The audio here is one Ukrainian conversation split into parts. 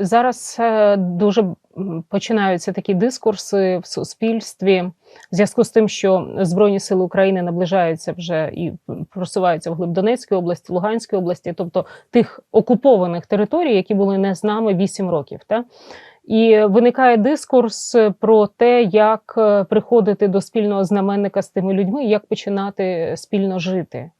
зараз е, дуже починаються такі дискурси в суспільстві в зв'язку з тим, що Збройні сили України наближаються вже і просуваються вглиб Донецької області, Луганської області, тобто тих окупованих територій, які були не з нами 8 років. Та? І виникає дискурс про те, як е, приходити до спільного знаменника з тими людьми, як починати спільно жити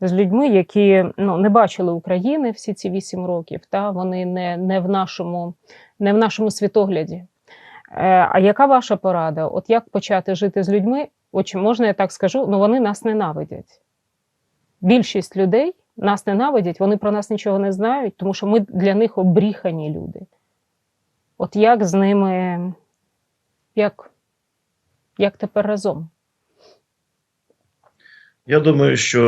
з людьми, які ну, не бачили України всі ці вісім років, та вони не, не, в нашому, не в нашому світогляді. Е, а яка ваша порада? От як почати жити з людьми? От можна я так скажу? Ну вони нас ненавидять. Більшість людей нас ненавидять, вони про нас нічого не знають, тому що ми для них обріхані люди. От як з ними, як, як тепер разом? Я думаю, що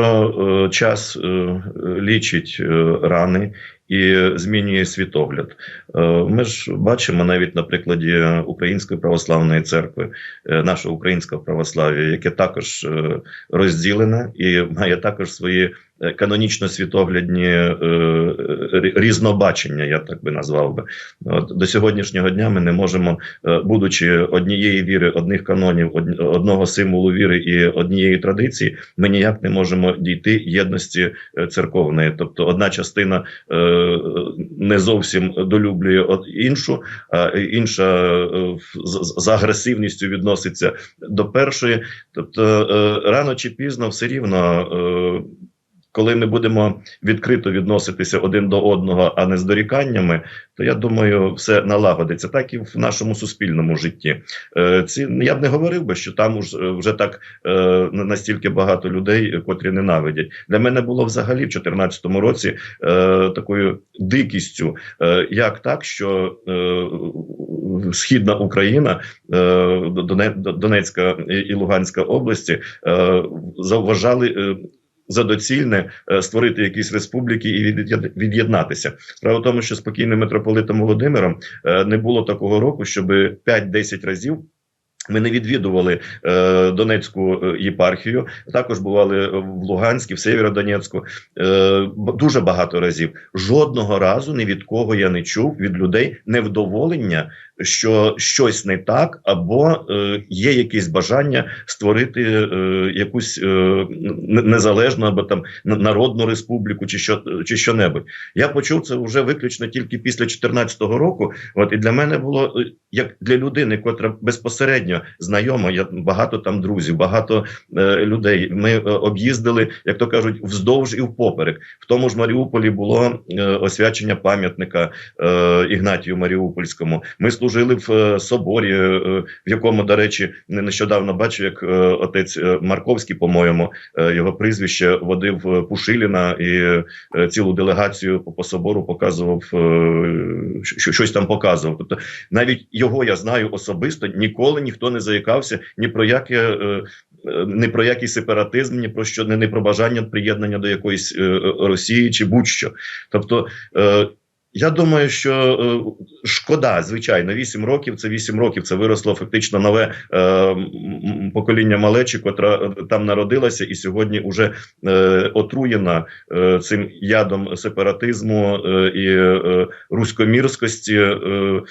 е, час е, лічить е, рани і змінює світогляд. Е, ми ж бачимо навіть на прикладі Української православної церкви, е, нашого українського православ'я, яке також е, розділене і має також свої канонічно-світоглядні е, різнобачення, я так би назвав би. От, до сьогоднішнього дня ми не можемо, е, будучи однієї віри, одних канонів, одного символу віри і однієї традиції, ми ніяк не можемо дійти єдності е, церковної. Тобто, одна частина е, не зовсім долюблює іншу, а інша е, з- агресивністю відноситься до першої. Тобто, е, рано чи пізно все рівно. Коли ми будемо відкрито відноситися один до одного, а не з доріканнями, то я думаю, все налагодиться, так і в нашому суспільному житті. Е, Ці я б не говорив би, що там уж, е, вже так е, настільки багато людей, котрі ненавидять. Для мене було взагалі в 2014 році такою дикістю, як так, що східна Україна, Донецька і Луганська області завважали. е, За доцільне е, створити якісь республіки і від'єд- від'єднатися. Справа в тому, що спокійним митрополитом Володимиром е, не було такого року, щоб 5-10 разів ми не відвідували е, Донецьку е, єпархію. Також бували в Луганській, в Сєвєродонецьку. Е, дуже багато разів. Жодного разу ні від кого я не чув від людей невдоволення, що щось не так, або е, є якесь бажання створити е, якусь е, незалежну або там народну республіку, чи що чи що-небудь. Я почув це вже виключно тільки після 2014 року. От і для мене було е, як для людини, котра безпосередньо знайома. Я багато там друзів, багато е, людей. Ми е, об'їздили, як то кажуть, вздовж і впоперек. В тому ж Маріуполі було е, освячення пам'ятника е, Ігнатію Маріупольському. Ми служили в е, соборі, е, в якому, до речі, не- нещодавно бачив, як е, отець е, Марковський, по-моєму, е, його прізвище водив е, Пушиліна і е, цілу делегацію по, по собору показував, е, щось там показував. Тобто навіть його я знаю особисто, ніколи ніхто не заїкався ні про яке. е, Ні про який сепаратизм, ні про що не, не про бажання приєднання до якоїсь е, е, Росії чи будь-що. Тобто, я думаю, що шкода, звичайно, 8 років це 8 років. Це виросло фактично нове е, покоління малечі, котра там народилася, і сьогодні вже е, отруєна е, цим ядом сепаратизму е, і е, руськомірськості. Е,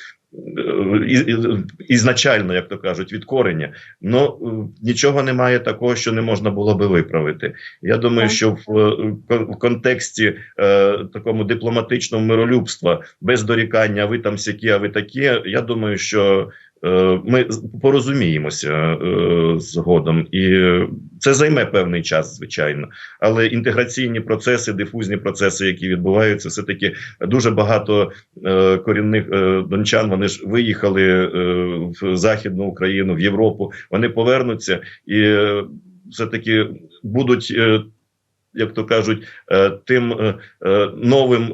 ізначально, як то кажуть, від корення. Ну нічого немає такого, що не можна було би виправити. Я думаю, Так. що в, в контексті е, такому дипломатичному миролюбства без дорікання, ви там сякі, а ви такі. Я думаю, що е, ми порозуміємося е, згодом, і це займе певний час, звичайно. Але інтеграційні процеси, дифузні процеси, які відбуваються, все таки дуже багато е, корінних е, дончан. Вони ж виїхали е, в Західну Україну, в Європу. Вони повернуться і е, все таки будуть. е, як то кажуть, е, тим е, е, новим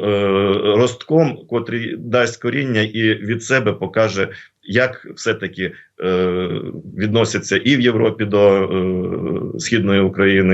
ростком, котрий дасть коріння і від себе покаже, як все-таки відносяться і в Європі до східної України,